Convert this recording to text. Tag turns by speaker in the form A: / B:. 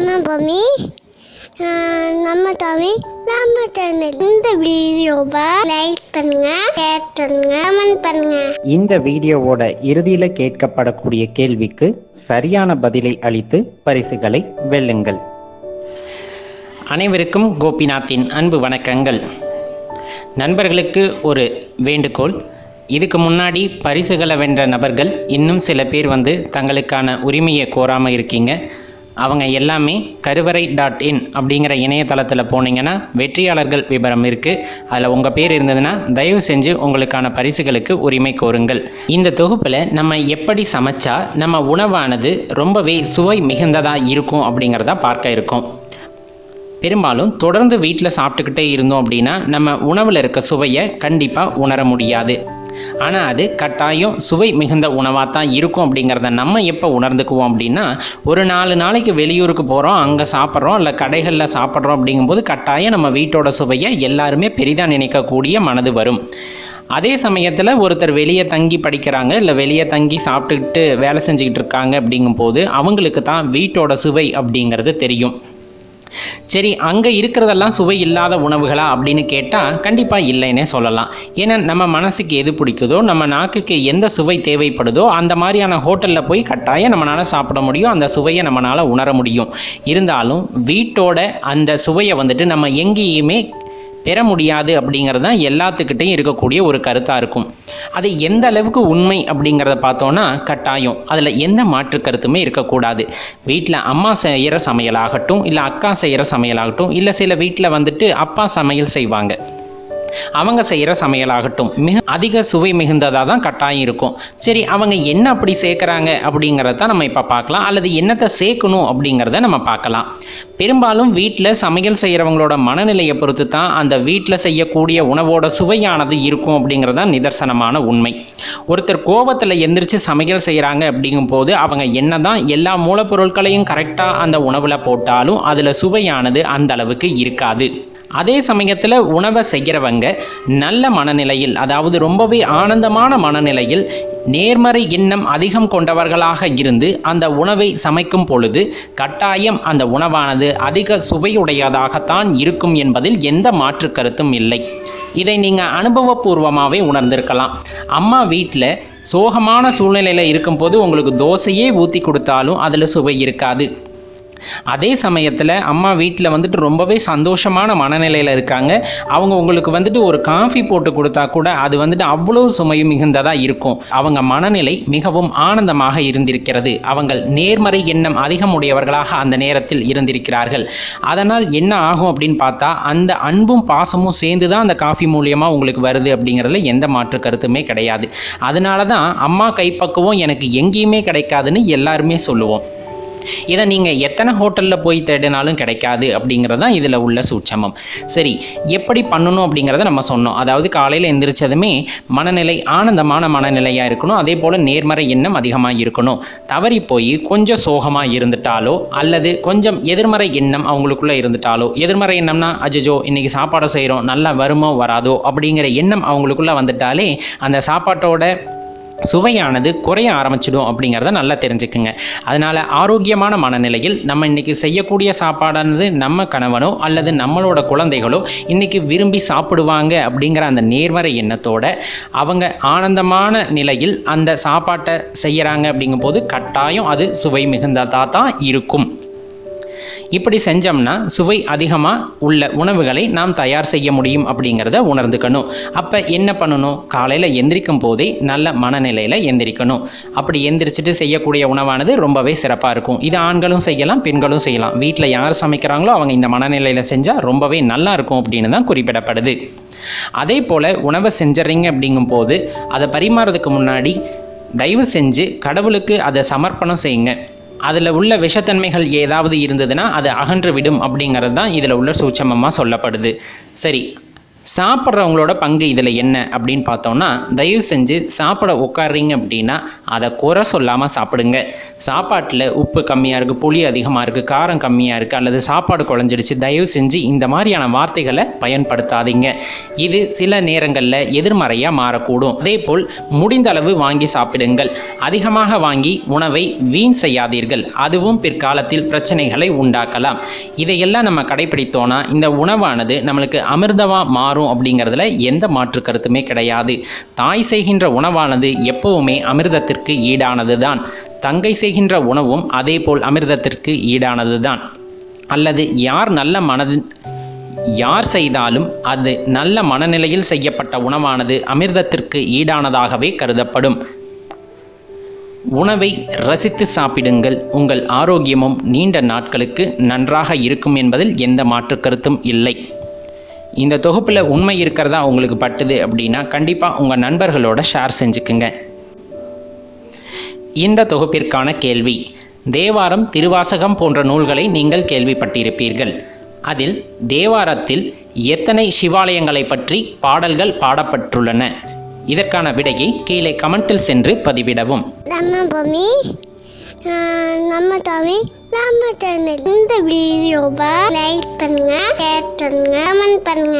A: நம்ம பூமி நம்ம தமிழ் நம்ம சேனல் இந்த வீடியோவை லைக் பண்ணுங்க ஷேர் பண்ணுங்க கமெண்ட் பண்ணுங்க.
B: இந்த வீடியோவோட இறுதியில் கேட்கப்படக்கூடிய கேள்விக்கு சரியான பதிலை அளித்து பரிசுகளை வெல்லுங்கள். அனைவருக்கும் கோபிநாத்தின் அன்பு வணக்கங்கள். நண்பர்களுக்கு ஒரு வேண்டுகோள். இதுக்கு முன்னாடி பரிசுகளை வென்ற நபர்கள் இன்னும் சில பேர் வந்து தங்களுக்கான உரிமையை கோராமல் இருக்கீங்க. அவங்க எல்லாமே கருவறை டாட் இன் அப்படிங்கிற இணையதளத்தில் போனீங்கன்னா வெற்றியாளர்கள் விவரம் இருக்குது அதில் உங்கள் பேர் இருந்ததுன்னா தயவு செஞ்சு உங்களுக்கான பரிசுகளுக்கு உரிமை கோருங்கள். இந்த தொகுப்பில் நம்ம எப்படி சமைச்சா நம்ம உணவானது ரொம்பவே சுவை மிகுந்ததாக இருக்கும் அப்படிங்கிறத பார்க்க இருக்கோம். பெரும்பாலும் தொடர்ந்து வீட்டில் சாப்பிட்டுக்கிட்டே இருந்தோம் அப்படின்னா நம்ம உணவில் இருக்க சுவையை கண்டிப்பாக உணர முடியாது. ஆனால் அது கட்டாயம் சுவை மிகுந்த உணவாக தான் இருக்கும் அப்படிங்கிறத நம்ம எப்போ உணர்ந்துக்குவோம் அப்படின்னா ஒரு நாலு நாளைக்கு வெளியூருக்கு போகிறோம் அங்கே சாப்பிட்றோம் இல்லை கடைகளில் சாப்பிட்றோம் அப்படிங்கும்போது கட்டாயம் நம்ம வீட்டோட சுவையை எல்லாருமே பெரிதாக நினைக்கக்கூடிய மனது வரும். அதே சமயத்தில் ஒருத்தர் வெளியே தங்கி படிக்கிறாங்க இல்லை வெளியே தங்கி சாப்பிட்டுக்கிட்டு வேலை செஞ்சுக்கிட்டு இருக்காங்க அப்படிங்கும்போது அவங்களுக்கு தான் வீட்டோட சுவை அப்படிங்கிறது தெரியும். சரி அங்கே இருக்கிறதெல்லாம் சுவை இல்லாத உணவுகளா அப்படின்னு கேட்டால் கண்டிப்பாக இல்லைன்னே சொல்லலாம். ஏன்னா நம்ம மனசுக்கு எது பிடிக்குதோ நம்ம நாக்குக்கு எந்த சுவை தேவைப்படுதோ அந்த மாதிரியான ஹோட்டலில் போய் கட்டாயம் நம்மளால் சாப்பிட முடியும் அந்த சுவையை நம்மளால் உணர முடியும். இருந்தாலும் வீட்டோட அந்த சுவையை வந்துட்டு நம்ம எங்கேயுமே பெற முடியாது அப்படிங்கிறது தான் எல்லாத்துக்கிட்டையும் இருக்கக்கூடிய ஒரு கருத்தாக இருக்கும். அது எந்த அளவுக்கு உண்மை அப்படிங்கிறத பார்த்தோன்னா கட்டாயம். அதில் எந்த மாற்று கருத்துமே இருக்கக்கூடாது. வீட்டில் அம்மா செய்கிற சமையலாகட்டும் இல்லை அக்கா செய்கிற சமையலாகட்டும் இல்லை சில வீட்டில் வந்துட்டு அப்பா சமையல் செய்வாங்க. அவங்க செய்கிற சமையலாகட்டும். மிக அதிக சுவை மிகுந்ததாக தான் கட்டாயம் இருக்கும். சரி அவங்க என்ன அப்படி சேர்க்குறாங்க அப்படிங்கிறத நம்ம இப்போ பார்க்கலாம். அல்லது என்னத்தை சேர்க்கணும் அப்படிங்கிறத நம்ம பார்க்கலாம். பெரும்பாலும் வீட்டில் சமையல் செய்கிறவங்களோட மனநிலையை பொறுத்து தான் அந்த வீட்டில் செய்யக்கூடிய உணவோட சுவையானது இருக்கும் அப்படிங்கிறது தான் நிதர்சனமான உண்மை. ஒருத்தர் கோபத்தில் எந்திரிச்சு சமையல் செய்கிறாங்க அப்படிங்கும்போது அவங்க என்ன தான் எல்லா மூலப்பொருட்களையும் கரெக்டாக அந்த உணவில் போட்டாலும் அதில் சுவையானது அந்த அளவுக்கு இருக்காது. அதே சமயத்தில் உணவை செய்கிறவங்க நல்ல மனநிலையில் அதாவது ரொம்பவே ஆனந்தமான மனநிலையில் நேர்மறை எண்ணம் அதிகம் கொண்டவர்களாக இருந்து அந்த உணவை சமைக்கும் பொழுது கட்டாயம் அந்த உணவானது அதிக சுவையுடையதாகத்தான் இருக்கும் என்பதில் எந்த மாற்று கருத்தும் இல்லை. இதை நீங்கள் அனுபவபூர்வமாகவே உணர்ந்திருக்கலாம். அம்மா வீட்டில் சோகமான சூழ்நிலையில் இருக்கும்போது உங்களுக்கு தோசையே ஊற்றி கொடுத்தாலும் அதில் சுவை இருக்காது. அதே சமயத்தில் அம்மா வீட்டில் வந்துட்டு ரொம்பவே சந்தோஷமான மனநிலையில் இருக்காங்க. அவங்க உங்களுக்கு வந்துட்டு ஒரு காஃபி போட்டு கொடுத்தா கூட அது வந்துட்டு அவ்வளோ சுமையும் மிகுந்ததாக இருக்கும். அவங்க மனநிலை மிகவும் ஆனந்தமாக இருந்திருக்கிறது. அவங்கள் நேர்மறை எண்ணம் அதிகம் உடையவர்களாக அந்த நேரத்தில் இருந்திருக்கிறார்கள். அதனால் என்ன ஆகும் அப்படின்னு பார்த்தா அந்த அன்பும் பாசமும் சேர்ந்து தான் அந்த காஃபி மூலியமாக உங்களுக்கு வருது அப்படிங்கிறதுல எந்த மாற்று கருத்துமே கிடையாது. அதனால தான் அம்மா கைப்பக்குவம் எனக்கு எங்கேயுமே கிடைக்காதுன்னு எல்லாருமே சொல்லுவோம். இதை நீங்கள் எத்தனை ஹோட்டலில் போய் தேடினாலும் கிடைக்காது அப்படிங்கிறது தான் இதில் உள்ள சூட்சமம். சரி எப்படி பண்ணணும் அப்படிங்கிறத நம்ம சொன்னோம். அதாவது காலையில் எந்திரிச்சதுமே மனநிலை ஆனந்தமான மனநிலையாக இருக்கணும். அதே போல் நேர்மறை எண்ணம் அதிகமாக இருக்கணும். தவறி போய் கொஞ்சம் சோகமாக இருந்துட்டாலோ அல்லது கொஞ்சம் எதிர்மறை எண்ணம் அவங்களுக்குள்ளே இருந்துட்டாலோ எதிர்மறை எண்ணம்னா அஜஜோ இன்றைக்கி சாப்பாடை செய்கிறோம் நல்லா வருமோ வராதோ அப்படிங்கிற எண்ணம் அவங்களுக்குள்ளே வந்துட்டாலே அந்த சாப்பாட்டோட சுவையானது குறைய ஆரம்பிச்சிடும் அப்படிங்கிறத நல்லா தெரிஞ்சுக்குங்க. அதனால் ஆரோக்கியமான மனநிலையில் நம்ம இன்றைக்கி செய்யக்கூடிய சாப்பாடானது நம்ம கணவனோ அல்லது நம்மளோட குழந்தைகளோ இன்றைக்கி விரும்பி சாப்பிடுவாங்க அப்படிங்கிற அந்த நேர்மறை எண்ணத்தோட அவங்க ஆனந்தமான நிலையில் அந்த சாப்பாட்டை செய்கிறாங்க அப்படிங்கும்போது கட்டாயம் அது சுவை மிகுந்ததாக தான் இருக்கும். இப்படி செஞ்சோம்னா சுவை அதிகமாக உள்ள உணவுகளை நாம் தயார் செய்ய முடியும் அப்படிங்கிறத உணர்ந்துக்கணும். அப்போ என்ன பண்ணணும்? காலையில் எந்திரிக்கும் போதே நல்ல மனநிலையில் எந்திரிக்கணும். அப்படி எந்திரிச்சிட்டு செய்யக்கூடிய உணவானது ரொம்பவே சிறப்பாக இருக்கும். இது ஆண்களும் செய்யலாம் பெண்களும் செய்யலாம். வீட்டில் யார் சமைக்கிறாங்களோ அவங்க இந்த மனநிலையில் செஞ்சால் ரொம்பவே நல்லா இருக்கும் அப்படின்னு தான் குறிப்பிடப்படுது. அதே போல் உணவை செஞ்சிட்றீங்க அப்படிங்கும்போது அதை பரிமாறதுக்கு முன்னாடி தயவு செஞ்சு கடவுளுக்கு அதை சமர்ப்பணம் செய்யுங்க. அதில் உள்ள விஷத்தன்மைகள் ஏதாவது இருந்ததுன்னா அது அகன்று விடும் அப்படிங்கிறது தான் இதில் உள்ள சூட்சமமாக சொல்லப்படுது. சரி சாப்பிட்றவங்களோட பங்கு இதில் என்ன அப்படின்னு பார்த்தோம்னா தயவு செஞ்சு சாப்பிட உட்காடுறீங்க அப்படின்னா அதை குறை சொல்லாமல் சாப்பிடுங்க. சாப்பாட்டில் உப்பு கம்மியாக இருக்குது புளி அதிகமாக இருக்குது காரம் கம்மியாக இருக்குது அல்லது சாப்பாடு குழஞ்சிடுச்சு தயவு செஞ்சு இந்த மாதிரியான வார்த்தைகளை பயன்படுத்தாதீங்க. இது சில நேரங்களில் எதிர்மறையாக மாறக்கூடும். அதேபோல் முடிந்த அளவு வாங்கி சாப்பிடுங்கள். அதிகமாக வாங்கி உணவை வீண் செய்யாதீர்கள். அதுவும் பிற்காலத்தில் பிரச்சனைகளை உண்டாக்கலாம். இதையெல்லாம் நம்ம கடைபிடித்தோன்னா இந்த உணவானது நம்மளுக்கு அமிர்தமாக மாறும் அப்படிங்கிறதுல எந்த மாற்று கருத்துமே கிடையாது. தாய் செய்கின்ற உணவானது எப்பவுமே அமிர்தத்திற்கு ஈடானது தான் தங்கை செய்கின்ற உணவும் அதேபோல் அமிர்தத்திற்கு ஈடானது தான் அல்லது யார் நல்ல மனது யார் செய்தாலும் அது நல்ல மனநிலையில் செய்யப்பட்ட உணவானது அமிர்தத்திற்கு ஈடானதாகவே கருதப்படும். உணவை ரசித்து சாப்பிடுங்கள். உங்கள் ஆரோக்கியமும் நீண்ட நாட்களுக்கு நன்றாக இருக்கும் என்பதில் எந்த மாற்று கருத்தும் இல்லை. இந்த தொகுப்பில் உண்மை இருக்கிறதா உங்களுக்கு பட்டுது அப்படின்னா கண்டிப்பாக உங்கள் நண்பர்களோட ஷேர் செஞ்சுக்குங்க. இந்த தொகுப்பிற்கான கேள்வி தேவாரம் திருவாசகம் போன்ற நூல்களை நீங்கள் கேள்விப்பட்டிருப்பீர்கள். அதில் தேவாரத்தில் எத்தனை சிவாலயங்களை பற்றி பாடல்கள் பாடப்பட்டுள்ளன? இதற்கான விடையை கீழே கமெண்டில் சென்று பதிவிடவும்.
A: நம்ம நம்ம நம்ம சேனல் இந்த வீடியோவை லைக் பண்ணுங்க ஷேர் பண்ணுங்க கமெண்ட் பண்ணுங்க.